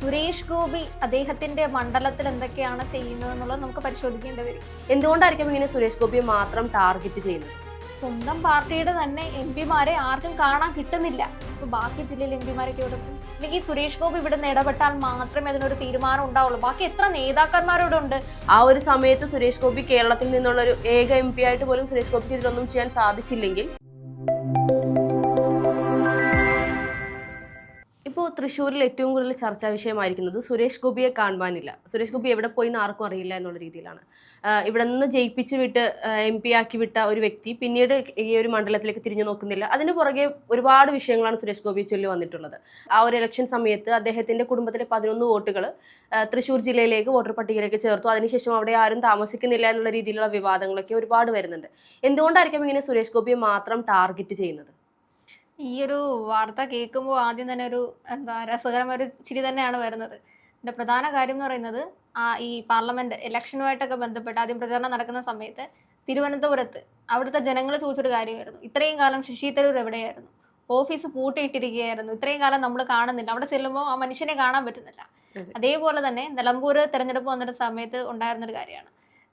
സുരേഷ് ഗോപി അദ്ദേഹത്തിന്റെ മണ്ഡലത്തിൽ എന്തൊക്കെയാണ് ചെയ്യുന്നത് എന്നുള്ളത് നമുക്ക് പരിശോധിക്കേണ്ടി വരും. എന്തുകൊണ്ടായിരിക്കും ഇങ്ങനെ സുരേഷ് ഗോപിയെ മാത്രം ടാർഗറ്റ് ചെയ്യുന്നത്? സ്വന്തം പാർട്ടിയുടെ തന്നെ എം പിമാരെ ആർക്കും കാണാൻ കിട്ടുന്നില്ല. ഇപ്പൊ ബാക്കി ജില്ലയിൽ എം പിമാരൊക്കെ ഇവിടെ അല്ലെങ്കിൽ സുരേഷ് ഗോപി ഇവിടെ നിന്ന് ഇടപെട്ടാൽ മാത്രമേ അതിനൊരു തീരുമാനം ഉണ്ടാവുള്ളൂ. ബാക്കി എത്ര നേതാക്കന്മാരോട് ഉണ്ട്? ആ ഒരു സമയത്ത് സുരേഷ് ഗോപി കേരളത്തിൽ നിന്നുള്ള ഒരു ഏക എം പി ആയിട്ട് പോലും സുരേഷ് ഗോപിക്ക് ഇതിലൊന്നും ചെയ്യാൻ സാധിച്ചില്ലെങ്കിൽ തൃശ്ശൂരിൽ ഏറ്റവും കൂടുതൽ ചർച്ചാ വിഷയമായിരിക്കുന്നത് സുരേഷ് ഗോപിയെ കാണുവാനില്ല. സുരേഷ് ഗോപി എവിടെ പോയി എന്ന് ആർക്കും അറിയില്ല എന്നുള്ള രീതിയിലാണ്. ഇവിടെ നിന്ന് ജയിപ്പിച്ച് വിട്ട് എം പി ആക്കി വിട്ട ഒരു വ്യക്തി പിന്നീട് ഈ ഒരു മണ്ഡലത്തിലേക്ക് തിരിഞ്ഞു നോക്കുന്നില്ല. അതിന് പുറകെ ഒരുപാട് വിഷയങ്ങളാണ് സുരേഷ് ഗോപിയെ ചൊല്ലി വന്നിട്ടുള്ളത്. ആ ഒരു ഇലക്ഷൻ സമയത്ത് അദ്ദേഹത്തിന്റെ കുടുംബത്തിലെ പതിനൊന്ന് വോട്ടുകൾ തൃശ്ശൂർ ജില്ലയിലേക്ക് വോട്ടർ പട്ടികയിലേക്ക് ചേർത്തു. അതിനുശേഷം അവിടെ ആരും താമസിക്കുന്നില്ല എന്നുള്ള രീതിയിലുള്ള വിവാദങ്ങളൊക്കെ ഒരുപാട് വരുന്നുണ്ട്. എന്തുകൊണ്ടായിരിക്കും ഇങ്ങനെ സുരേഷ് ഗോപിയെ മാത്രം ടാർഗറ്റ് ചെയ്യുന്നത്? ഈ ഒരു വാർത്ത കേൾക്കുമ്പോൾ ആദ്യം തന്നെ ഒരു എന്താ രസകരമായ ഒരു ചിരി തന്നെയാണ് വരുന്നത്. എന്റെ പ്രധാന കാര്യം എന്ന് പറയുന്നത് ആ ഈ പാർലമെന്റ് ഇലക്ഷനുമായിട്ടൊക്കെ ബന്ധപ്പെട്ട് ആദ്യം പ്രചാരണം നടക്കുന്ന സമയത്ത് തിരുവനന്തപുരത്ത് അവിടുത്തെ ജനങ്ങൾ ചോദിച്ചൊരു കാര്യമായിരുന്നു. ഇത്രയും കാലം ശശി തരൂർ എവിടെയായിരുന്നു? ഓഫീസ് പൂട്ടിയിട്ടിരിക്കുകയായിരുന്നു. ഇത്രയും കാലം നമ്മൾ കാണുന്നില്ല. അവിടെ ചെല്ലുമ്പോൾ ആ മനുഷ്യനെ കാണാൻ പറ്റുന്നില്ല. അതേപോലെ തന്നെ നിലമ്പൂർ തെരഞ്ഞെടുപ്പ് വന്നിട്ട് സമയത്ത് ഉണ്ടായിരുന്നൊരു കാര്യമാണ്.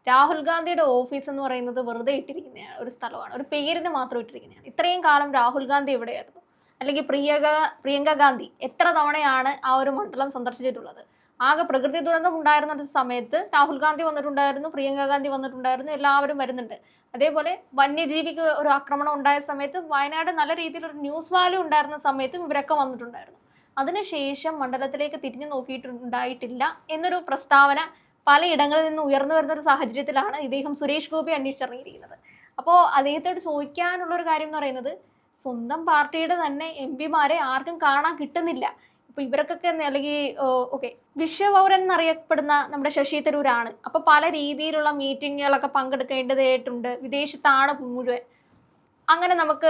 രാഹുൽ ഗാന്ധിയുടെ ഓഫീസ് എന്ന് പറയുന്നത് വെറുതെ ഇട്ടിരിക്കുന്ന ഒരു സ്ഥലമാണ്. ഒരു പേരിന് മാത്രം ഇട്ടിരിക്കുന്നതാണ്. ഇത്രയും കാലം രാഹുൽ ഗാന്ധി എവിടെയായിരുന്നു? അല്ലെങ്കിൽ പ്രിയങ്ക പ്രിയങ്ക ഗാന്ധി എത്ര തവണയാണ് ആ ഒരു മണ്ഡലം സന്ദർശിച്ചിട്ടുള്ളത്? ആകെ പ്രകൃതി ദുരന്തം ഉണ്ടായിരുന്ന സമയത്ത് രാഹുൽ ഗാന്ധി വന്നിട്ടുണ്ടായിരുന്നു പ്രിയങ്ക ഗാന്ധി വന്നിട്ടുണ്ടായിരുന്നു എല്ലാവരും വരുന്നുണ്ട്. അതേപോലെ വന്യജീവിക്ക് ഒരു ആക്രമണം ഉണ്ടായ സമയത്ത് വയനാട് നല്ല രീതിയിൽ ഒരു ന്യൂസ് വാല്യൂ ഉണ്ടായിരുന്ന സമയത്തും ഇവരൊക്കെ വന്നിട്ടുണ്ടായിരുന്നു. അതിനുശേഷം മണ്ഡലത്തിലേക്ക് തിരിഞ്ഞു നോക്കിയിട്ടുണ്ടായിട്ടില്ല എന്നൊരു പ്രസ്താവന പലയിടങ്ങളിൽ നിന്ന് ഉയർന്നു വരുന്ന ഒരു സാഹചര്യത്തിലാണ് ഇദ്ദേഹം സുരേഷ് ഗോപി അന്വേഷിച്ചിറങ്ങിയിരിക്കുന്നത് അപ്പോൾ അദ്ദേഹത്തോട് ചോദിക്കാനുള്ള ഒരു കാര്യം എന്ന് പറയുന്നത് സ്വന്തം പാർട്ടിയുടെ തന്നെ എം പിമാരെ ആർക്കും കാണാൻ കിട്ടുന്നില്ല. ഇപ്പൊ ഇവർക്കൊക്കെ അല്ലെങ്കിൽ ഓക്കെ വിശ്വപൗരൻ എന്നറിയപ്പെടുന്ന നമ്മുടെ ശശി തരൂരാണ്. അപ്പൊ പല രീതിയിലുള്ള മീറ്റിങ്ങുകളൊക്കെ പങ്കെടുക്കേണ്ടതായിട്ടുണ്ട്. വിദേശത്താണ് മുഴുവൻ. അങ്ങനെ നമുക്ക്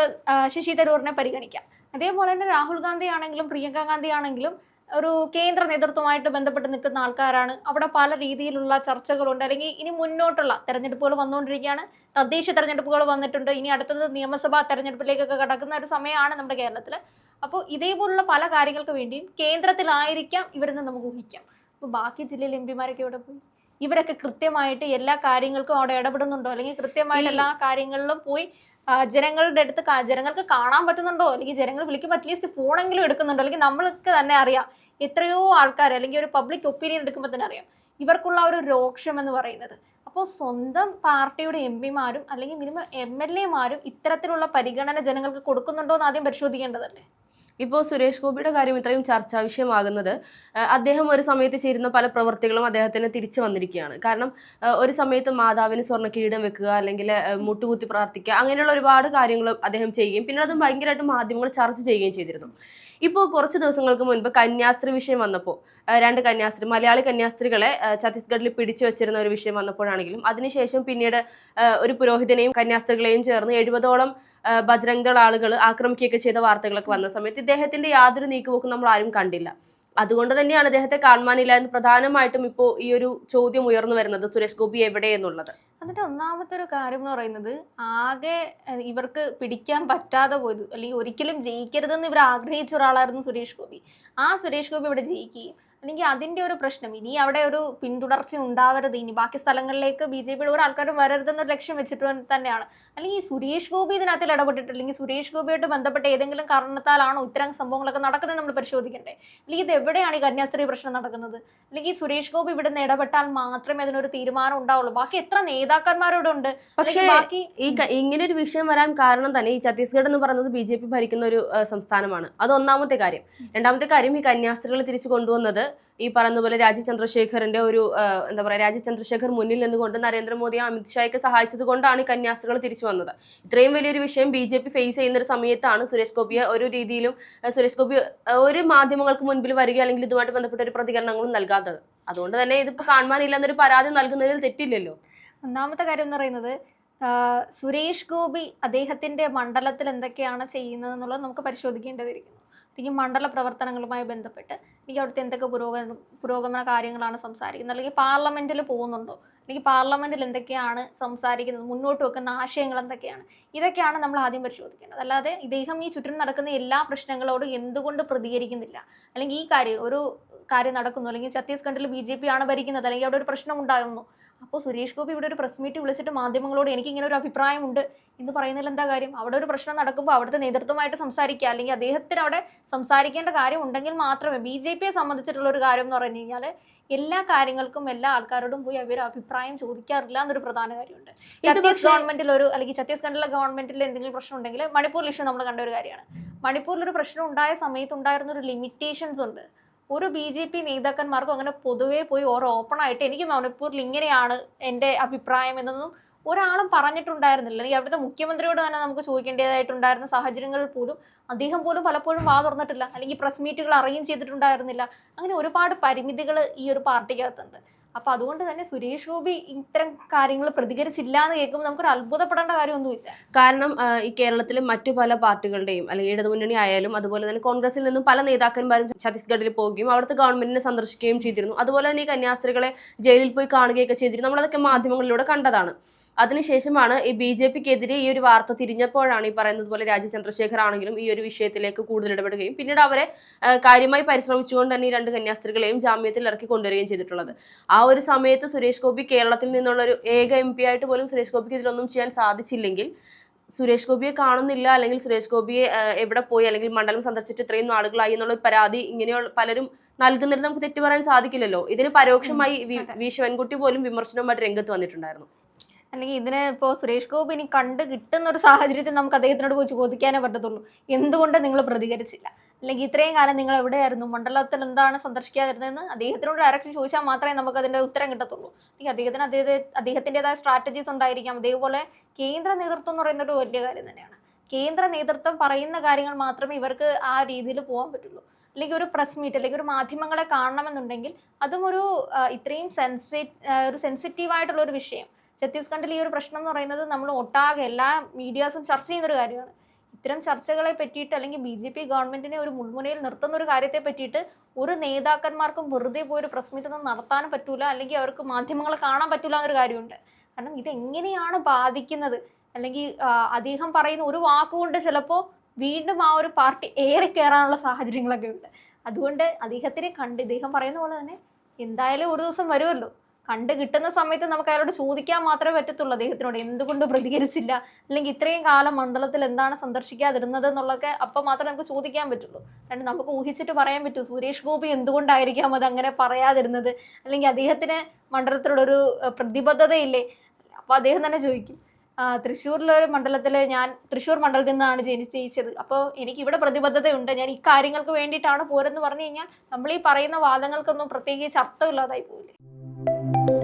ശശി തരൂറിനെ പരിഗണിക്കാം. അതേപോലെ തന്നെ രാഹുൽ ഗാന്ധി ആണെങ്കിലും പ്രിയങ്ക ഗാന്ധി ആണെങ്കിലും ഒരു കേന്ദ്ര നേതൃത്വമായിട്ട് ബന്ധപ്പെട്ട് നിൽക്കുന്ന ആൾക്കാരാണ്. അവിടെ പല രീതിയിലുള്ള ചർച്ചകളുണ്ട്. അല്ലെങ്കിൽ ഇനി മുന്നോട്ടുള്ള തെരഞ്ഞെടുപ്പുകൾ വന്നുകൊണ്ടിരിക്കുകയാണ്. തദ്ദേശ തെരഞ്ഞെടുപ്പുകൾ വന്നിട്ടുണ്ട്. ഇനി അടുത്തത് നിയമസഭാ തെരഞ്ഞെടുപ്പിലേക്കൊക്കെ കടക്കുന്ന ഒരു സമയമാണ് നമ്മുടെ കേരളത്തിൽ അപ്പോൾ ഇതേപോലുള്ള പല കാര്യങ്ങൾക്ക് വേണ്ടിയും കേന്ദ്രത്തിലായിരിക്കാം ഇവരെന്ന് നമുക്ക് ഊഹിക്കാം. അപ്പോൾ ബാക്കി ജില്ലയിലെ എം പിമാരൊക്കെ ഇവിടെ പോയി? ഇവരൊക്കെ കൃത്യമായിട്ട് എല്ലാ കാര്യങ്ങൾക്കും അവിടെ ഇടപെടുന്നുണ്ടോ? അല്ലെങ്കിൽ കൃത്യമായിട്ട് എല്ലാ കാര്യങ്ങളിലും പോയി ജനങ്ങളുടെ അടുത്ത് ജനങ്ങൾക്ക് കാണാൻ പറ്റുന്നുണ്ടോ? അല്ലെങ്കിൽ ജനങ്ങൾ വിളിക്കുമ്പോൾ അറ്റ്ലീസ്റ്റ് ഫോണെങ്കിലും എടുക്കുന്നുണ്ടോ? അല്ലെങ്കിൽ നമ്മൾക്ക് തന്നെ അറിയാം. എത്രയോ ആൾക്കാർ അല്ലെങ്കിൽ ഒരു പബ്ലിക് ഒപ്പീനിയൻ എടുക്കുമ്പോൾ തന്നെ അറിയാം. ഇവർക്കുള്ള ഒരു രോക്ഷം എന്ന് പറയുന്നത്. അപ്പോൾ സ്വന്തം പാർട്ടിയുടെ എം പിമാരും അല്ലെങ്കിൽ മിനിമം എം എൽ എമാരും ഇത്തരത്തിലുള്ള പരിഗണന ജനങ്ങൾക്ക് കൊടുക്കുന്നുണ്ടോ എന്ന് ആദ്യം പരിശോധിക്കേണ്ടതല്ലേ? ഇപ്പോൾ സുരേഷ് ഗോപിയുടെ കാര്യം ഇത്രയും ചർച്ചാ വിഷയമാകുന്നത് അദ്ദേഹം ഒരു സമയത്ത് ചെയ്യുന്ന പല പ്രവൃത്തികളും അദ്ദേഹത്തിന് തിരിച്ചു വന്നിരിക്കുകയാണ്. കാരണം ഒരു സമയത്ത് മാതാവിന് സ്വർണ കിരീടം വെക്കുക അല്ലെങ്കിൽ മുട്ടുകുത്തി പ്രാർത്ഥിക്കുക അങ്ങനെയുള്ള ഒരുപാട് കാര്യങ്ങൾ അദ്ദേഹം ചെയ്യുകയും പിന്നെ അത് ഭയങ്കരമായിട്ട് മാധ്യമങ്ങൾ ചർച്ച ചെയ്യുകയും ചെയ്തിരുന്നു. ഇപ്പോൾ കുറച്ച് ദിവസങ്ങൾക്ക് മുൻപ് കന്യാസ്ത്രീ വിഷയം വന്നപ്പോൾ രണ്ട് കന്യാസ്ത്രീ മലയാളി കന്യാസ്ത്രീകളെ ഛത്തീസ്ഗഡിൽ പിടിച്ചു വെച്ചിരുന്ന ഒരു വിഷയം വന്നപ്പോഴാണെങ്കിലും അതിനുശേഷം പിന്നീട് ഒരു പുരോഹിതനെയും കന്യാസ്ത്രീകളെയും ചേർന്ന് എഴുപതോളം ആ, ആളുകൾ ആക്രമിക്കുകയൊക്കെ ചെയ്ത വാർത്തകളൊക്കെ വന്ന സമയത്ത് ഇദ്ദേഹത്തിന്റെ യാതൊരു നീക്കുപോക്കും നമ്മൾ ആരും കണ്ടില്ല. അതുകൊണ്ട് തന്നെയാണ് അദ്ദേഹത്തെ കാണുവാനില്ല എന്ന് പ്രധാനമായിട്ടും ഇപ്പോൾ ഈ ഒരു ചോദ്യം ഉയർന്നു വരുന്നത് സുരേഷ് ഗോപി എവിടെ എന്നുള്ളത് അതിന്റെ ഒന്നാമത്തെ ഒരു കാര്യം എന്ന് പറയുന്നത് ആകെ ഇവർക്ക് പിടിക്കാൻ പറ്റാതെ പോയത് അല്ലെങ്കിൽ ഒരിക്കലും ജയിക്കരുതെന്ന് ഇവർ ആഗ്രഹിച്ച ഒരാളായിരുന്നു സുരേഷ് ഗോപി. ആ സുരേഷ് ഗോപി ഇവിടെ ജയിക്കുകയും അല്ലെങ്കിൽ അതിന്റെ ഒരു പ്രശ്നം. ഇനി അവിടെ ഒരു പിന്തുടർച്ച ഉണ്ടാവരുത്. ഇനി ബാക്കി സ്ഥലങ്ങളിലേക്ക് ബി ജെ പിയുടെ ഒരു ആൾക്കാരും വരരുതെന്നൊരു ലക്ഷ്യം വെച്ചിട്ട് തന്നെയാണ്. അല്ലെങ്കിൽ ഈ സുരേഷ് ഗോപി ഇതിനകത്തിൽ ഇടപെട്ടിട്ട് അല്ലെങ്കിൽ സുരേഷ് ഗോപിയായിട്ട് ബന്ധപ്പെട്ട ഏതെങ്കിലും കാരണത്താലാണോ ഇത്തരം സംഭവങ്ങളൊക്കെ നടക്കുന്നത് നമ്മൾ പരിശോധിക്കണ്ടേ? അല്ലെങ്കിൽ ഇത് എവിടെയാണ് ഈ കന്യാസ്ത്രീ പ്രശ്നം നടക്കുന്നത്? അല്ലെങ്കിൽ സുരേഷ് ഗോപി ഇവിടെ നിന്ന് ഇടപെട്ടാൽ മാത്രമേ അതിനൊരു തീരുമാനം ഉണ്ടാവുള്ളൂ. ബാക്കി എത്ര നേതാക്കന്മാരോട് ഉണ്ട്? പക്ഷേ ബാക്കി ഈ ഇങ്ങനെ ഒരു വിഷയം വരാൻ കാരണം തന്നെ ഈ ഛത്തീസ്ഗഡ് എന്ന് പറയുന്നത് ബി ഭരിക്കുന്ന ഒരു സംസ്ഥാനമാണ്. അത് ഒന്നാമത്തെ കാര്യം. രണ്ടാമത്തെ കാര്യം ഈ കന്യാസ്ത്രീകളെ തിരിച്ചു കൊണ്ടുവന്നത് ഈ പറയുന്ന പോലെ രാജീവ് ചന്ദ്രശേഖറിന്റെ ഒരു എന്താ പറയുക രാജീവ് ചന്ദ്രശേഖർ മുന്നിൽ നിന്നുകൊണ്ട് നരേന്ദ്രമോദിയെ അമിത്ഷായൊക്കെ സഹായിച്ചത് കൊണ്ടാണ് ഈ കന്യാസ്ത്രീകൾ തിരിച്ചു വന്നത്. ഇത്രയും വലിയൊരു വിഷയം ബി ജെ പി ഫേസ് ചെയ്യുന്ന ഒരു സമയത്താണ് സുരേഷ് ഗോപിയെ ഒരു രീതിയിലും സുരേഷ് ഗോപി ഒരു മാധ്യമങ്ങൾക്ക് മുൻപിൽ വരിക അല്ലെങ്കിൽ ഇതുമായിട്ട് ബന്ധപ്പെട്ട ഒരു പ്രതികരണങ്ങളും നൽകാത്തത്. അതുകൊണ്ട് തന്നെ ഇതിപ്പോ കാണുവാനില്ല എന്നൊരു പരാതി നൽകുന്നതിൽ തെറ്റില്ലല്ലോ. ഒന്നാമത്തെ കാര്യം എന്ന് പറയുന്നത് സുരേഷ് ഗോപി അദ്ദേഹത്തിന്റെ മണ്ഡലത്തിൽ എന്തൊക്കെയാണ് ചെയ്യുന്നത് എന്നുള്ളത് നമുക്ക് പരിശോധിക്കേണ്ടതിരിക്കുന്നു. അല്ലെങ്കിൽ മണ്ഡല പ്രവർത്തനങ്ങളുമായി ബന്ധപ്പെട്ട് എനിക്ക് അവിടുത്തെ എന്തൊക്കെ പുരോഗമന പുരോഗമന കാര്യങ്ങളാണ് സംസാരിക്കുന്നത്? അല്ലെങ്കിൽ പാർലമെന്റിൽ പോകുന്നുണ്ടോ? അല്ലെങ്കിൽ പാർലമെന്റിൽ എന്തൊക്കെയാണ് സംസാരിക്കുന്നത്? മുന്നോട്ട് വെക്കുന്ന ആശയങ്ങൾ എന്തൊക്കെയാണ്? ഇതൊക്കെയാണ് നമ്മൾ ആദ്യം പരിശോധിക്കേണ്ടത്. അല്ലാതെ ഇദ്ദേഹം ഈ ചുറ്റും നടക്കുന്ന എല്ലാ പ്രശ്നങ്ങളോടും എന്തുകൊണ്ട് പ്രതികരിക്കുന്നില്ല? അല്ലെങ്കിൽ ഈ കാര്യം ഒരു കാര്യം നടക്കുന്നു. അല്ലെങ്കിൽ ഛത്തീസ്ഗഡിൽ ബി ജെ പി ആണ് ഭരിക്കുന്നത്. അല്ലെങ്കിൽ അവിടെ ഒരു പ്രശ്നം ഉണ്ടാകുന്നു. അപ്പോൾ സുരേഷ് ഗോപി ഇവിടെ ഒരു പ്രസ് മീറ്റ് വിളിച്ചിട്ട് മാധ്യമങ്ങളോട് എനിക്ക് ഇങ്ങനെ ഒരു അഭിപ്രായമുണ്ട് എന്ന് പറയുന്നതിൽ എന്താ കാര്യം? അവിടെ ഒരു പ്രശ്നം നടക്കുമ്പോൾ അവിടുത്തെ നേതൃത്വമായിട്ട് സംസാരിക്കുക. അല്ലെങ്കിൽ അദ്ദേഹത്തിന് അവിടെ സംസാരിക്കേണ്ട കാര്യം ഉണ്ടെങ്കിൽ മാത്രമേ ബി ജെ പിയെ സംബന്ധിച്ചിട്ടുള്ള ഒരു കാര്യം എന്ന് പറഞ്ഞു കഴിഞ്ഞാൽ എല്ലാ കാര്യങ്ങൾക്കും എല്ലാ ആൾക്കാരോടും പോയി അവർ അഭിപ്രായം ചോദിക്കാറില്ല എന്നൊരു പ്രധാന കാര്യമുണ്ട്. ഛത്തീസ് ഗവൺമെന്റിൽ ഒരു അല്ലെങ്കിൽ ഛത്തീസ്ഗഡിലെ ഗവൺമെന്റിൽ എന്തെങ്കിലും പ്രശ്നം ഉണ്ടെങ്കിൽ മണിപ്പൂർ ഇഷ്യൂ നമ്മൾ കണ്ട ഒരു കാര്യമാണ്. മണിപ്പൂരിൽ ഒരു പ്രശ്നം ഉണ്ടായ സമയത്ത് ഉണ്ടായിരുന്ന ഒരു ലിമിറ്റേഷൻസ് ഉണ്ട്. ഒരു ബി ജെ പി നേതാക്കന്മാർക്കും അങ്ങനെ പൊതുവേ പോയി ഓരോ ഓപ്പൺ ആയിട്ട് എനിക്ക് മണിപ്പൂരിൽ ഇങ്ങനെയാണ് എന്റെ അഭിപ്രായം എന്നൊന്നും ഒരാളും പറഞ്ഞിട്ടുണ്ടായിരുന്നില്ല. അല്ലെങ്കിൽ അവിടുത്തെ മുഖ്യമന്ത്രിയോട് തന്നെ നമുക്ക് ചോദിക്കേണ്ടതായിട്ടുണ്ടായിരുന്ന സാഹചര്യങ്ങളിൽ പോലും അദ്ദേഹം പോലും പലപ്പോഴും വാ തുറന്നിട്ടില്ല. അല്ലെങ്കിൽ പ്രസ് മീറ്റുകൾ അറേഞ്ച് ചെയ്തിട്ടുണ്ടായിരുന്നില്ല. അങ്ങനെ ഒരുപാട് പരിമിതികൾ ഈ ഒരു പാർട്ടിക്കകത്തുണ്ട്. അപ്പൊ അതുകൊണ്ട് തന്നെ സുരേഷ് ഗോപി ഇത്തരം കാര്യങ്ങൾ പ്രതികരിച്ചില്ല എന്ന് കേൾക്കുമ്പോൾ നമുക്കൊരു അത്ഭുതപ്പെടേണ്ട കാര്യമൊന്നുമില്ല. കാരണം ഈ കേരളത്തിലെ മറ്റു പല പാർട്ടികളുടെയും അല്ലെങ്കിൽ ഇടതുമുന്നണി ആയാലും അതുപോലെ തന്നെ കോൺഗ്രസിൽ നിന്നും പല നേതാക്കന്മാരും ഛത്തീസ്ഗഡിൽ പോവുകയും അവിടുത്തെ ഗവൺമെന്റിനെ സന്ദർശിക്കുകയും ചെയ്തിരുന്നു. അതുപോലെ തന്നെ ഈ കന്യാസ്ത്രീകളെ ജയിലിൽ പോയി കാണുകയൊക്കെ ചെയ്തിരുന്നു. നമ്മളതൊക്കെ മാധ്യമങ്ങളിലൂടെ കണ്ടതാണ്. അതിനുശേഷമാണ് ഈ ബി ജെ പിക്കെതിരെ ഈ ഒരു വാർത്ത തിരിഞ്ഞപ്പോഴാണ് ഈ പറയുന്നത് പോലെ രാജീവ് ചന്ദ്രശേഖർ ആണെങ്കിലും ഈ ഒരു വിഷയത്തിലേക്ക് കൂടുതൽ ഇടപെടുകയും പിന്നീട് അവരെ കാര്യമായി പരിശ്രമിച്ചുകൊണ്ട് തന്നെ ഈ രണ്ട് കന്യാസ്ത്രീകളെയും ജാമ്യത്തിൽ ഇറക്കി കൊണ്ടുവരികയും ചെയ്തിട്ടുള്ളത്. ആ ഒരു സമയത്ത് സുരേഷ് ഗോപി കേരളത്തിൽ നിന്നുള്ള ഒരു ഏക എം പി ആയിട്ട് പോലും സുരേഷ് ഗോപിക്ക് ഇതിലൊന്നും ചെയ്യാൻ സാധിച്ചില്ലെങ്കിൽ സുരേഷ് ഗോപിയെ കാണുന്നില്ല അല്ലെങ്കിൽ സുരേഷ് ഗോപിയെ എവിടെ പോയി അല്ലെങ്കിൽ മണ്ഡലം സന്ദർശിച്ചിട്ട് ഇത്രയും നാളുകളായി എന്നുള്ള പരാതി ഇങ്ങനെയുള്ള പലരും നൽകുന്നിട്ട് നമുക്ക് തെറ്റു പറയാൻ സാധിക്കില്ലല്ലോ. ഇതിന് പരോക്ഷമായി വി ശിവൻകുട്ടി പോലും വിമർശനവുമായിട്ട് രംഗത്ത് വന്നിട്ടുണ്ടായിരുന്നു. അല്ലെങ്കിൽ ഇതിന് ഇപ്പോൾ സുരേഷ് ഗോപി ഇനി കണ്ട് കിട്ടുന്ന ഒരു സാഹചര്യത്തിൽ നമുക്ക് അദ്ദേഹത്തിനോട് പോയി ചോദിക്കാനേ പറ്റത്തുള്ളൂ. എന്തുകൊണ്ട് നിങ്ങൾ പ്രതികരിച്ചില്ല? അല്ലെങ്കിൽ ഇത്രയും കാലം നിങ്ങൾ എവിടെയായിരുന്നു? മണ്ഡലത്തിൽ എന്താണ് സന്ദർശിക്കാതിരുന്നതെന്ന് അദ്ദേഹത്തിനോട് ഡയറക്റ്റ് ചോദിച്ചാൽ മാത്രമേ നമുക്ക് അതിന്റെ ഉത്തരം കിട്ടത്തുള്ളൂ. അല്ലെങ്കിൽ അദ്ദേഹത്തിന് അദ്ദേഹത്തെ അദ്ദേഹത്തിന്റെതായ സ്ട്രാറ്റജീസ് ഉണ്ടായിരിക്കാം. അതേപോലെ കേന്ദ്ര നേതൃത്വം എന്ന് പറയുന്ന ഒരു വലിയ കാര്യം തന്നെയാണ്. കേന്ദ്ര നേതൃത്വം പറയുന്ന കാര്യങ്ങൾ മാത്രമേ ഇവർക്ക് ആ രീതിയിൽ പോകാൻ പറ്റുള്ളൂ. അല്ലെങ്കിൽ ഒരു പ്രസ് മീറ്റ് അല്ലെങ്കിൽ ഒരു മാധ്യമങ്ങളെ കാണണമെന്നുണ്ടെങ്കിൽ അതും ഒരു ഇത്രയും സെൻസി ഒരു സെൻസിറ്റീവ് ആയിട്ടുള്ള ഒരു വിഷയം. ഛത്തീസ്ഗഡിൽ ഈ ഒരു പ്രശ്നം എന്ന് പറയുന്നത് നമ്മൾ ഒട്ടാകെ എല്ലാ മീഡിയാസും ചർച്ച ചെയ്യുന്ന ഒരു കാര്യമാണ്. ഇത്തരം ചർച്ചകളെ പറ്റിയിട്ട് അല്ലെങ്കിൽ ബി ജെ പി ഗവൺമെന്റിനെ ഒരു മുൾമുനയിൽ നിർത്തുന്ന ഒരു കാര്യത്തെ പറ്റിയിട്ട് ഒരു നേതാക്കന്മാർക്കും വെറുതെ പോയി ഒരു പ്രസ് മീറ്റ് ഒന്നും നടത്താനും പറ്റൂല അല്ലെങ്കിൽ അവർക്ക് മാധ്യമങ്ങളെ കാണാൻ പറ്റൂല എന്നൊരു കാര്യമുണ്ട്. കാരണം ഇതെങ്ങനെയാണ് ബാധിക്കുന്നത്? അല്ലെങ്കിൽ അദ്ദേഹം പറയുന്ന ഒരു വാക്കുകൊണ്ട് ചിലപ്പോൾ വീണ്ടും ആ ഒരു പാർട്ടി ഏറെ കയറാനുള്ള സാഹചര്യങ്ങളൊക്കെ ഉണ്ട്. അതുകൊണ്ട് അദ്ദേഹത്തിനെ കണ്ട് ഇദ്ദേഹം പറയുന്ന പോലെ തന്നെ എന്തായാലും ഒരു ദിവസം വരുമല്ലോ. കണ്ട് കിട്ടുന്ന സമയത്ത് നമുക്ക് അയാളോട് ചോദിക്കാൻ മാത്രമേ പറ്റത്തുള്ളൂ അദ്ദേഹത്തിനോട്. എന്തുകൊണ്ട് പ്രതികരിച്ചില്ല? അല്ലെങ്കിൽ ഇത്രയും കാലം മണ്ഡലത്തിൽ എന്താണ് സന്ദർശിക്കാതിരുന്നത് എന്നുള്ളതൊക്കെ അപ്പം മാത്രമേ നമുക്ക് ചോദിക്കാൻ പറ്റുള്ളൂ. കാരണം നമുക്ക് ഊഹിച്ചിട്ട് പറയാൻ പറ്റൂ സുരേഷ് ഗോപി എന്തുകൊണ്ടായിരിക്കാം അത് അങ്ങനെ പറയാതിരുന്നത്? അല്ലെങ്കിൽ അദ്ദേഹത്തിന് മണ്ഡലത്തിലോടൊരു ഏഹ്, പ്രതിബദ്ധതയില്ലേ? അപ്പോൾ അദ്ദേഹം തന്നെ ചോദിക്കും. തൃശ്ശൂരിലെ ഒരു മണ്ഡലത്തിൽ ഞാൻ തൃശ്ശൂർ മണ്ഡലത്തിൽ നിന്നാണ് ജനിച്ച് ജയിച്ചത് അപ്പോൾ എനിക്ക് ഇവിടെ പ്രതിബദ്ധതയുണ്ട്. ഞാൻ ഇക്കാര്യങ്ങൾക്ക് കാര്യങ്ങൾക്ക് വേണ്ടിയിട്ടാണ് പോരെന്ന് പറഞ്ഞു കഴിഞ്ഞാൽ നമ്മൾ ഈ പറയുന്ന വാദങ്ങൾക്കൊന്നും പ്രത്യേകിച്ച് അർത്ഥമില്ലാതായി Thank you.